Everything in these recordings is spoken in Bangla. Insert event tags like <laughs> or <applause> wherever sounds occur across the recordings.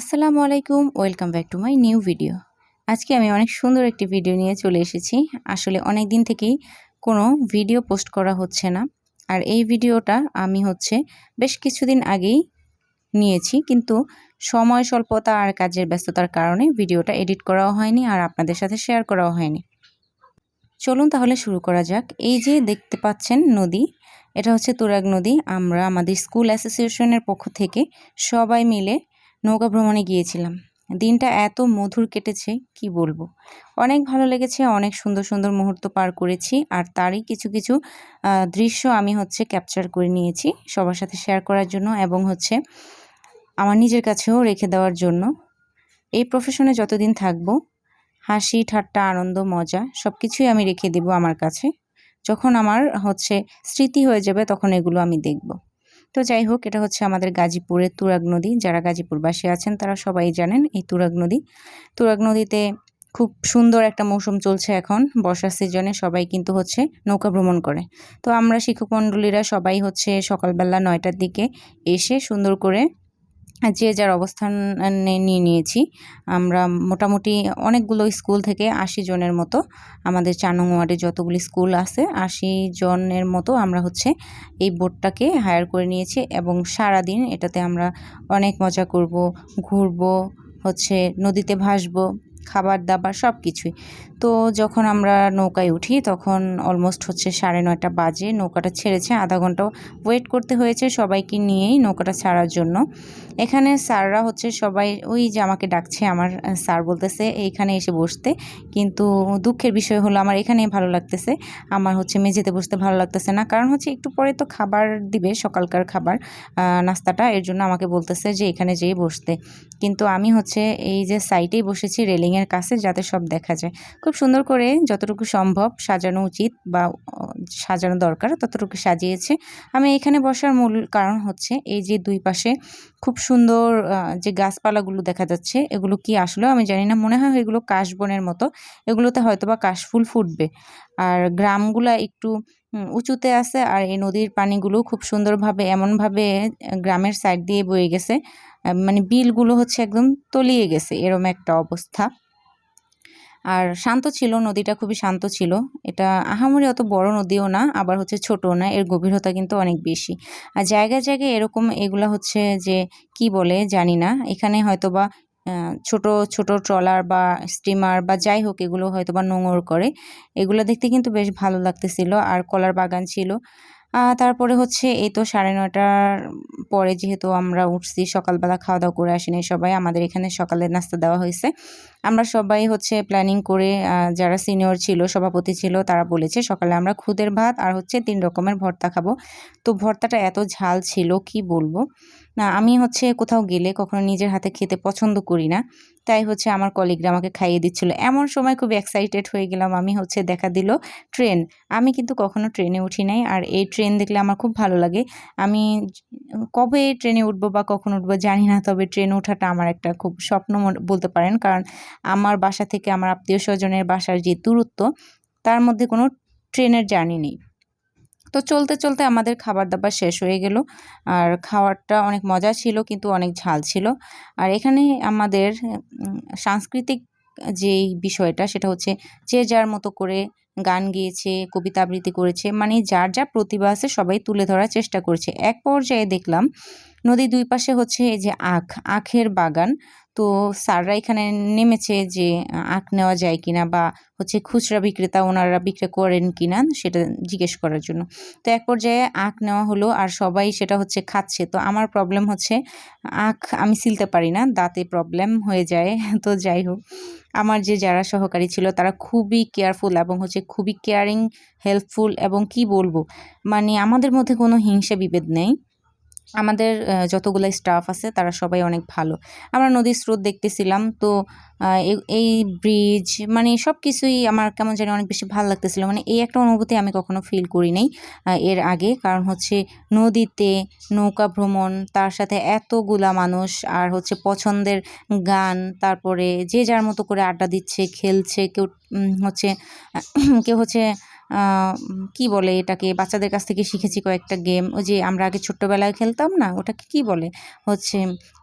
আসসালামু আলাইকুম, welcome back to my new video. আজকে আমি অনেক সুন্দর একটি ভিডিও নিয়ে চলে এসেছি। আসলে অনেক দিন থেকেই কোনো ভিডিও পোস্ট করা হচ্ছে না। আর এই ভিডিওটা আমি হচ্ছে বেশ কিছুদিন আগেই নিয়েছি, কিন্তু সময়, স্বল্পতা আর কাজের ব্যস্ততার কারণে ভিডিওটা এডিট করাও হয়নি আর আপনাদের সাথে শেয়ার করাও হয়নি। চলুন তাহলে শুরু করা যাক। এই যে দেখতে পাচ্ছেন নদী, এটা হচ্ছে তুরাগ নদী। আমরা আমাদের স্কুল অ্যাসোসিয়েশনের পক্ষ থেকে সবাই মিলে নৌকা ভ্রমণে গিয়েছিলাম। দিনটা এত মধুর কেটেছে, কি বলব? অনেক ভালো লেগেছে, অনেক সুন্দর সুন্দর মুহূর্ত পার করেছি, আর তারই কিছু কিছু দৃশ্য আমি হচ্ছে ক্যাপচার করে নিয়েছি সবার সাথে শেয়ার করার জন্য এবং হচ্ছে আমার নিজের কাছেও রেখে দেওয়ার জন্য। এই প্রফেশনে যতদিন থাকব, হাসি, ঠাট্টা, আনন্দ, মজা সব কিছুই আমি রেখে দেব আমার কাছে। যখন আমার হচ্ছে স্মৃতি হয়ে যাবে, তখন এগুলো আমি দেখব। তো যাই হোক, এটা হচ্ছে আমাদের গাজীপুরের তুরাগ নদী। যারা গাজীপুরবাসী আছেন, তারা সবাই জানেন এই তুরাগ নদী। তুরাগ নদীতে খুব সুন্দর একটা মৌসুম চলছে এখন। বর্ষার সিজনে সবাই কিন্তু হচ্ছে নৌকা ভ্রমণ করে। তো আমরা শিক্ষক মণ্ডলীরা সবাই হচ্ছে সকালবেলা নয়টার দিকে এসে সুন্দর করে যে যার অবস্থান নিয়ে নিয়েছি। আমরা মোটামুটি অনেকগুলো স্কুল থেকে আশি জনের মতো, আমাদের চার নং ওয়ার্ডে যতগুলি স্কুল আছে, আশি জনের মতো আমরা হচ্ছে এই বোটটাকে হায়ার করে নিয়েছি এবং সারা দিন এটাতে আমরা অনেক মজা করব, ঘুরবো, হচ্ছে নদীতে ভাসবো, খাবার দাবার সব কিছুই তো যখন আমরা নৌকায় উঠি, তখন অলমোস্ট হচ্ছে সাড়ে নয়টা বাজে। নৌকাটা ছেড়েছে, আধা ঘণ্টা ওয়েট করতে হয়েছে সবাইকে নিয়েই নৌকাটা ছাড়ার জন্য। এখানে স্যাররা হচ্ছে সবাই, ওই যে আমাকে ডাকছে আমার স্যার বলতেছে এইখানে এসে বসতে। কিন্তু দুঃখের বিষয় হলো আমার এখানেই ভালো লাগতেছে। আমার হচ্ছে মেঝেতে বসতে ভালো লাগতেছে না। কারণ হচ্ছে একটু পরে তো খাবার দিবে, সকালকার খাবার নাস্তাটা। এর জন্য আমাকে বলতেছে যে এখানে যেয়ে বসতে। কিন্তু আমি হচ্ছে এই যে সাইটেই বসেছি রেলিংয়ের কাছে, যাতে সব দেখা যায়। সুন্দর করে যতটুকু সম্ভব সাজানো উচিত বা সাজানো দরকার ততটুকু সাজিয়েছে। আমি এখানে বসার মূল কারণ হচ্ছে এই যে দুই পাশে খুব সুন্দর যে গাছপালাগুলো দেখা যাচ্ছে, এগুলো কি আসলেও আমি জানি না, মনে হয় এগুলো কাশবনের মতো, এগুলোতে হয়তো বা কাশফুল ফুটবে। আর গ্রামগুলা একটু উঁচুতে আছে আর এই নদীর পানিগুলো খুব সুন্দরভাবে এমনভাবে গ্রামের সাইড দিয়ে বয়ে গেছে মানে বিলগুলো হচ্ছে একদম তলিয়ে গেছে, এরম একটা অবস্থা। আর শান্ত ছিল, নদীটা খুবই শান্ত ছিল। এটা আহামরি অত বড় নদীও না, আবার হচ্ছে ছোটও না, এর গভীরতা কিন্তু অনেক বেশি। আর জায়গায় জায়গায় এরকম এগুলা হচ্ছে যে, কি বলে জানি না। এখানে হয়তো বা ছোট ছোট ট্রলার বা স্টিমার বা যাই হোক, এগুলো হয়তো বা নোংর করে। এগুলো দেখতে কিন্তু বেশ ভালো লাগতেছিল। আর কলার বাগান ছিল। তারপরে হচ্ছে এই তো সাড়ে নটার পরে যেহেতু আমরা উঠছি, সকালবেলা খাওয়া দাওয়া করে আসিনি সবাই, আমাদের এখানে সকালে নাস্তা দেওয়া হয়েছে। আমরা সবাই হচ্ছে প্ল্যানিং করে যারা সিনিয়র ছিল, সভাপতি ছিল, তারা বলেছে সকালে আমরা খুদের ভাত আর হচ্ছে তিন রকমের ভর্তা খাব। তো ভর্তাটা এত ঝাল ছিল, কি বলব? না, আমি হচ্ছে কোথাও গেলে কখনো নিজের হাতে খেতে পছন্দ করি না। তাই হচ্ছে আমার কলিগরা আমাকে খাইয়ে দিচ্ছিল। এমন সময় খুব এক্সাইটেড হয়ে গেলাম, আমি হচ্ছে দেখা দিল ট্রেন আমি কিন্তু কখনো ট্রেনে উঠি নাই আর এই ট্রেন দেখলে আমার খুব ভালো লাগে। আমি কবে ট্রেনে উঠবো বা কখন উঠবো জানি না, তবে ট্রেনে ওঠাটা আমার একটা খুব স্বপ্ন বলতে পারেন। কারণ আমার বাসা থেকে আমার আত্মীয় স্বজনের বাসার যে দূরত্ব, তার মধ্যে কোনো ট্রেনের জার্নি নেই। তো চলতে চলতে আমাদের খাবার দাবার শেষ হয়ে গেল। আর খাবারটা অনেক মজা ছিল, কিন্তু অনেক ঝাল ছিল। আর এখানে আমাদের সাংস্কৃতিক যেই বিষয়টা, সেটা হচ্ছে যে যার মতো করে গান গেয়েছে, কবিতা আবৃত্তি করেছে মানে যার যা প্রতিভা আছে সবাই তুলে ধরার চেষ্টা করছে। এক পর্যায়ে দেখলাম, নদীর দুই পাশে হচ্ছে এই যে আখ, আখের বাগান। তো স্যাররা এখানে নেমেছে যে আখ নেওয়া যায় কিনা বা হচ্ছে খুচরা বিক্রেতা ওনারা বিক্রি করেন কিনা সেটা জিজ্ঞেস করার জন্য। তো এক পর্যায়ে আখ নেওয়া হলো আর সবাই সেটা হচ্ছে খাচ্ছে। তো আমার প্রবলেম হচ্ছে, আখ আমি সিলতে পারি না, দাঁতে প্রবলেম হয়ে যায়। <laughs> তো যাই হোক, আমার যে যারা সহকারী ছিল তারা খুবই কেয়ারফুল এবং হচ্ছে খুবই কেয়ারিং হেল্পফুল এবং কি বলব মানে আমাদের মধ্যে কোনো হিংসা বিভেদ নেই। আমাদের যতগুলো স্টাফ আছে তারা সবাই অনেক ভালো। আমরা নদীর স্রোত দেখতেছিলাম, তো এই ব্রিজ মানে সব কিছুই আমার কেমন জানি অনেক বেশি ভালো লাগতেছিল। মানে এই একটা অনুভূতি আমি কখনো ফিল করি নাই এর আগে। কারণ হচ্ছে নদীতে নৌকা ভ্রমণ, তার সাথে এতগুলা মানুষ, আর হচ্ছে পছন্দের গান, তারপরে যে যার মতো করে আড্ডা দিচ্ছে, খেলছে, কেউ হচ্ছে <clears throat> কেউ হচ্ছে কি বলে এটাকে? বাচ্চাদের কাছ থেকে শিখেছি কয়েকটা গেম ওই যে আমরা আগে ছোট্টবেলায় খেলতাম না? ওটাকে কি বলে? হচ্ছে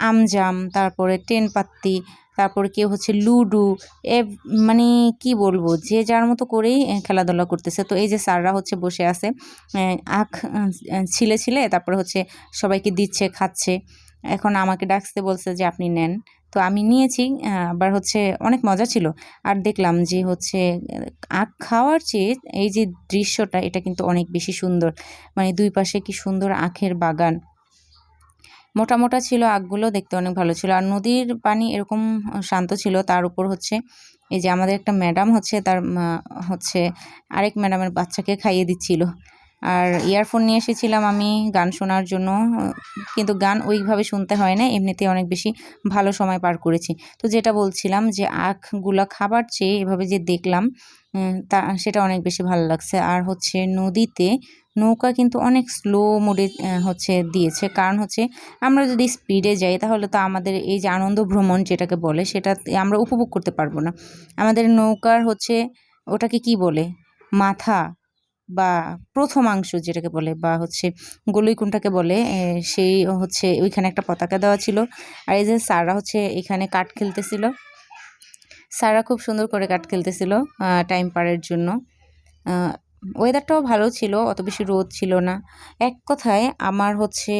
আমজাম, তারপরে টেন পাত্তি তারপরে কেউ হচ্ছে লুডু এ মানে কি বলব? যে যার মতো করেই খেলাধুলা করতেছে। তো এই যে স্যাররা হচ্ছে বসে আছে আখ ছিলে ছিলে, তারপরে হচ্ছে সবাইকে দিচ্ছে, খাচ্ছে। এখন আমাকে ডাকতে বলছে যে আপনি নেন। তো আমি নিয়েছি আবার হচ্ছে অনেক মজা ছিল। আর দেখলাম যে হচ্ছে, আখ খাওয়ার চেয়ে এই যে দৃশ্যটা, এটা কিন্তু অনেক বেশি সুন্দর। মানে দুই পাশে কি সুন্দর আখের বাগান। মোটা মোটা ছিল আখগুলো, দেখতে অনেক ভালো ছিল। আর নদীর পানি এরকম শান্ত ছিল। তার উপর হচ্ছে, এই যে আমাদের একটা ম্যাডাম হচ্ছে, তার হচ্ছে আরেক ম্যাডামের বাচ্চাকে খাইয়ে দিচ্ছিল। আর ইয়ারফোন নিয়ে এসেছিলাম আমি গান শোনার জন্য, কিন্তু গান ওইভাবে শুনতে হয় না, এমনিতে অনেক বেশি ভালো সময় পার করেছি। তো যেটা বলছিলাম যে আখগুলা খাবার চেয়ে এভাবে যে দেখলাম তা সেটা অনেক বেশি ভালো লাগছে। আর হচ্ছে নদীতে নৌকা কিন্তু অনেক স্লো মোডে হচ্ছে দিয়েছে। কারণ হচ্ছে আমরা যদি স্পিডে যাই, তাহলে তো আমাদের এই যে আনন্দ ভ্রমণ যেটাকে বলে সেটা আমরা উপভোগ করতে পারব না। আমাদের নৌকার হচ্ছে, ওটাকে কি বলে? মাথা। বা প্রথমাংশ যেটাকে বলে বা হচ্ছে গলুইকুণ্ঠাকে বলে সেই হচ্ছে ওইখানে একটা পতাকা দেওয়া ছিল। আর এই যে স্যাররা হচ্ছে এখানে কাঠ খেলতেছিল। স্যাররা খুব সুন্দর করে কাঠ খেলতেছিল টাইম পারের জন্য। ওয়েদারটাও ভালো ছিল, অত বেশি রোদ ছিল না। এক কথায় আমার হচ্ছে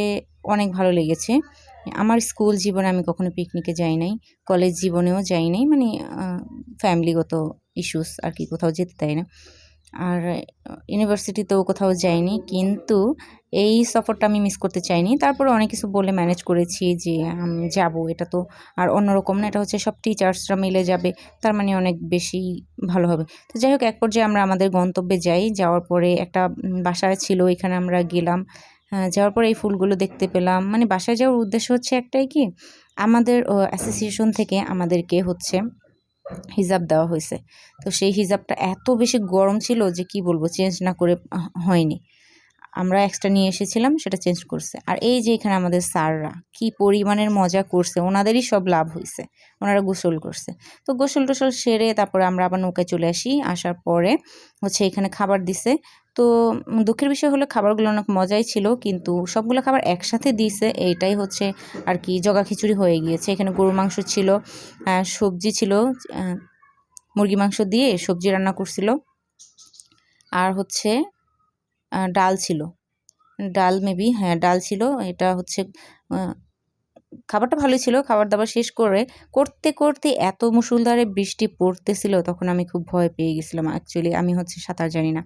অনেক ভালো লেগেছে। আমার স্কুল জীবনে আমি কখনো পিকনিকে যাই নাই কলেজ জীবনেও যাই নাই মানে ফ্যামিলিগত ইস্যুস আর কি কোথাও যেতে দেয় না। আর ইউনিভার্সিটিতেও কোথাও যাইনি কিন্তু এই সফরটা আমি মিস করতে চাইনি। তারপরে অনেক কিছু বলে ম্যানেজ করেছি যে আমি যাব এটা তো আর অন্যরকম না এটা হচ্ছে সব টিচার্সরা মিলে যাবে তার মানে অনেক বেশি ভালো হবে। তো যাই হোক এক পর্যায়ে আমরা আমাদের গন্তব্যে যাই যাওয়ার পরে একটা বাসা ছিল এখানে আমরা গেলাম। হ্যাঁ, যাওয়ার পরে এই ফুলগুলো দেখতে পেলাম। মানে বাসায় যাওয়ার উদ্দেশ্য হচ্ছে একটাই কি? আমাদের অ্যাসোসিয়েশন থেকে আমাদেরকে হচ্ছে হিজাব দেওয়া হয়েছে। তো সেই হিজাবটা এত বেশি গরম ছিল যে কি বলব চেঞ্জ না করে হয়নি। আমরা এক্সট্রা নিয়ে এসেছিলাম, সেটা চেঞ্জ করছে। আর এই যে এখানে আমাদের স্যাররা, কি পরিমাণের মজা করছে, ওনাদেরই সব লাভ হয়েছে ওনারা গোসল করছে। তো গোসল টোসল সেরে তারপরে আমরা আবার নৌকায় চলে আসি, আসার পরে হচ্ছে এখানে খাবার দিছে। তো দুঃখের বিষয় হলো খাবারগুলো অনেক মজাই ছিল, কিন্তু সবগুলো খাবার একসাথে দিয়েছে, এইটাই হচ্ছে আর কি জগা খিচুড়ি হয়ে গিয়েছে। এখানে গরু মাংস ছিল সবজি ছিল মুরগি মাংস দিয়ে সবজি রান্না করছিল। আর হচ্ছে ডাল ছিল। ডাল মেবি হ্যাঁ ডাল ছিল, এটা হচ্ছে খাবারটা ভালোই ছিল খাবার দাবার শেষ করে, করতে করতে এত মুসুলধারে বৃষ্টি পড়তেছিল, তখন আমি খুব ভয় পেয়ে গেছিলাম। অ্যাকচুয়ালি আমি হচ্ছে সাঁতার জানি না।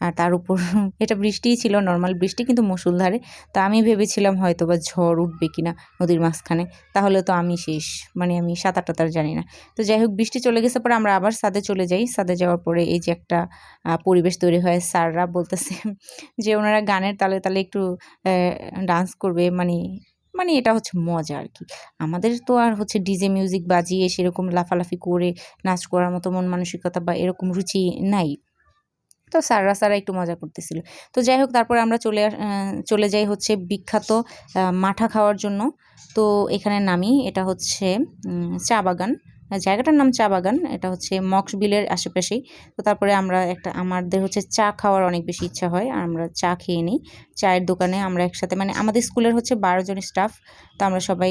আর তার উপর <laughs> এটা বৃষ্টিই ছিল নর্মাল বৃষ্টি কিন্তু মুসুলধারে তা আমি ভেবেছিলাম হয়তো বা ঝড় উঠবে কিনা নদীর মাঝখানে। তাহলে তো আমি শেষ মানে আমি সাঁতার টাতার জানি না। তো যাই হোক, বৃষ্টি চলে গেছে, পরে আমরা আবার সাদে চলে যাই। সাদে যাওয়ার পরে এই যে একটা পরিবেশ তৈরি হয়, স্যাররা বলতেছে যে ওনারা গানের তালে তালে একটু ডান্স করবে মানে মানে এটা হচ্ছে মজা আর কি আমাদের তো আর হচ্ছে ডিজে মিউজিক বাজিয়ে সেরকম লাফালাফি করে নাচ করার মতো মন মানসিকতা বা এরকম রুচি নাই। তো স্যাররা স্যারা একটু মজা করতেছিল। তো যাই হোক, তারপর আমরা চলে চলে যাই হচ্ছে বিখ্যাত মাঠা খাওয়ার জন্য। তো এখানে নামি, এটা হচ্ছে চা বাগান। জায়গাটার নাম চা বাগান, এটা হচ্ছে মক্স বিলের আশেপাশেই। তো তারপরে আমরা একটা, আমাদের হচ্ছে চা খাওয়ার অনেক বেশি ইচ্ছা হয়, আর আমরা চা খেয়ে নিই। চায়ের দোকানে আমরা একসাথে মানে আমাদের স্কুলের হচ্ছে বারো জন স্টাফ, তো আমরা সবাই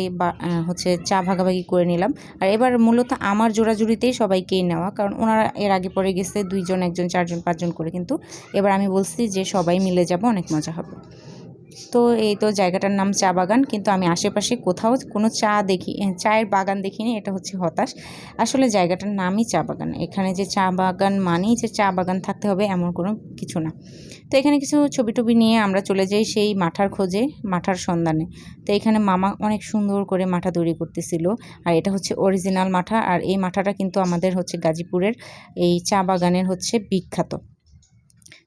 হচ্ছে চা ভাগাভাগি করে নিলাম। আর এবার মূলত আমার জোড়াজুড়িতেই সবাইকেই নেওয়া, কারণ ওনারা এর আগে পরে গেছে দুইজন, একজন, চারজন, পাঁচজন করে। কিন্তু এবার আমি বলছি যে সবাই মিলে যাব, অনেক মজা হবে। তো এই তো জায়গাটার নাম চা বাগান, কিন্তু আমি আশেপাশে কোথাও কোনো চা দেখি চায়ের বাগান দেখিনি, এটা হচ্ছে হতাশ। আসলে জায়গাটার নামই চা বাগান, এখানে যে চা বাগান মানেই যে চা বাগান থাকতে হবে এমন কোনো কিছু না। তো এখানে কিছু ছবি টবি নিয়ে আমরা চলে যাই সেই মাঠার খোঁজে, মাঠার সন্ধানে। তো এখানে মামা অনেক সুন্দর করে মাঠা তৈরি করতেছিল, আর এটা হচ্ছে অরিজিনাল মাঠা, আর এই মাঠাটা কিন্তু আমাদের হচ্ছে গাজীপুরের এই চা বাগানের হচ্ছে বিখ্যাত।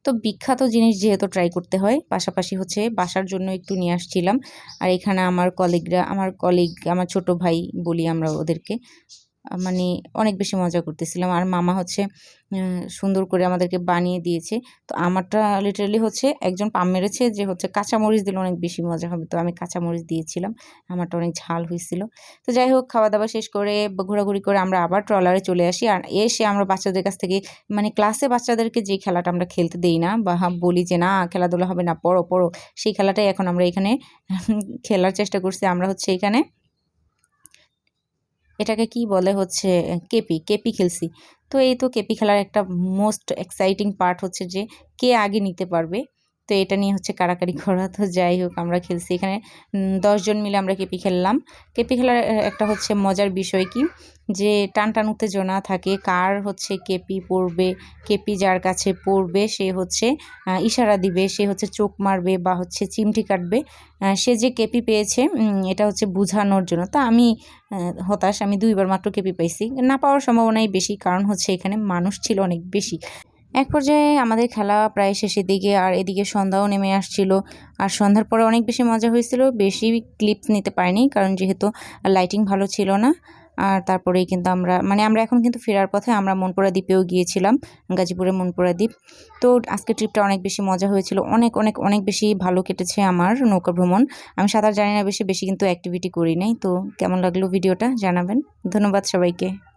তো বিখ্যাত জিনিস যেহেতু ট্রাই করতে হয়, পাশাপাশি হচ্ছে বাসার জন্য একটু নিয়ে আসছিলাম। আর এখানে আমার কলিগরা আমার কলিগ আমার ছোট ভাই বলি আমরা ওদেরকে। মানে অনেক বেশি মজা করতেছিলাম। আর মামা হচ্ছে সুন্দর করে আমাদেরকে বানিয়ে দিয়েছে। তো আমারটা লিটারালি হচ্ছে একজন পাম মেরেছে যে হচ্ছে কাঁচামরিচ দিলে অনেক বেশি মজা হবে। তো আমি কাঁচামরিচ দিয়েছিলাম। আমারটা অনেক ঝাল হয়েছিল। তো যাই হোক খাওয়া দাওয়া শেষ করে ঘোরাঘুরি করে আমরা আবার ট্রলারে চলে আসি। আর এসে আমরা বাচ্চাদের কাছ থেকে মানে ক্লাসে বাচ্চাদেরকে যে খেলাটা আমরা খেলতে দেই না বা বলি যে, না, খেলাধুলা হবে না, পড়ো পড়ো। সেই খেলাটাই এখন আমরা এখানে, <laughs> খেলার চেষ্টা করছি। আমরা হচ্ছে এখানে এটাকে কি বলে হচ্ছে, কেপি কেপি খেলছি। তো এই তো কেপি খেলার একটা মোস্ট এক্সাইটিং পার্ট হচ্ছে যে, কে আগে নিতে পারবে? তো এটা নিয়ে হচ্ছে কাড়াকাড়ি <laughs> করা তো যাই হোক, আমরা খেলছি। এখানে দশজন মিলে আমরা কেপি খেললাম। কেপি খেলার একটা হচ্ছে মজার বিষয় কি? যে টান টান উত্তেজনা থাকে, কার হচ্ছে কেপি পড়বে কেপি যার কাছে পড়বে সে হচ্ছে ইশারা দিবে, সে হচ্ছে চোখ মারবে বা হচ্ছে চিমটি কাটবে। সে যে কেপি পেয়েছে এটা হচ্ছে বোঝানোর জন্য। তা আমি হতাশ, আমি দুইবার মাত্র কেপি পাইছি। না পাওয়ার সম্ভাবনাই বেশি, কারণ হচ্ছে এখানে মানুষ ছিল অনেক বেশি। এক পর্যায়ে আমাদের খেলা প্রায় শেষের দিকে আর এদিকে সন্ধ্যাও নেমে আসছিল। আর সন্ধ্যার পরে অনেক বেশি মজা হয়েছিল, বেশি ক্লিপস নিতে পারিনি, কারণ যেহেতু লাইটিং ভালো ছিল না। আর তারপরেই কিন্তু আমরা মানে আমরা এখন কিন্তু ফেরার পথে আমরা মনপুরা দ্বীপেও গিয়েছিলাম গাজীপুরের মনপুরা দ্বীপ। তো আজকে ট্রিপটা অনেক বেশি মজা হয়েছিল, অনেক অনেক অনেক বেশি ভালো কেটেছে আমার নৌকা ভ্রমণ। আমি সাঁতার জানি না বেশি বেশি কিন্তু অ্যাক্টিভিটি করি নাই। তো কেমন লাগল ভিডিওটা জানাবেন। ধন্যবাদ সবাইকে।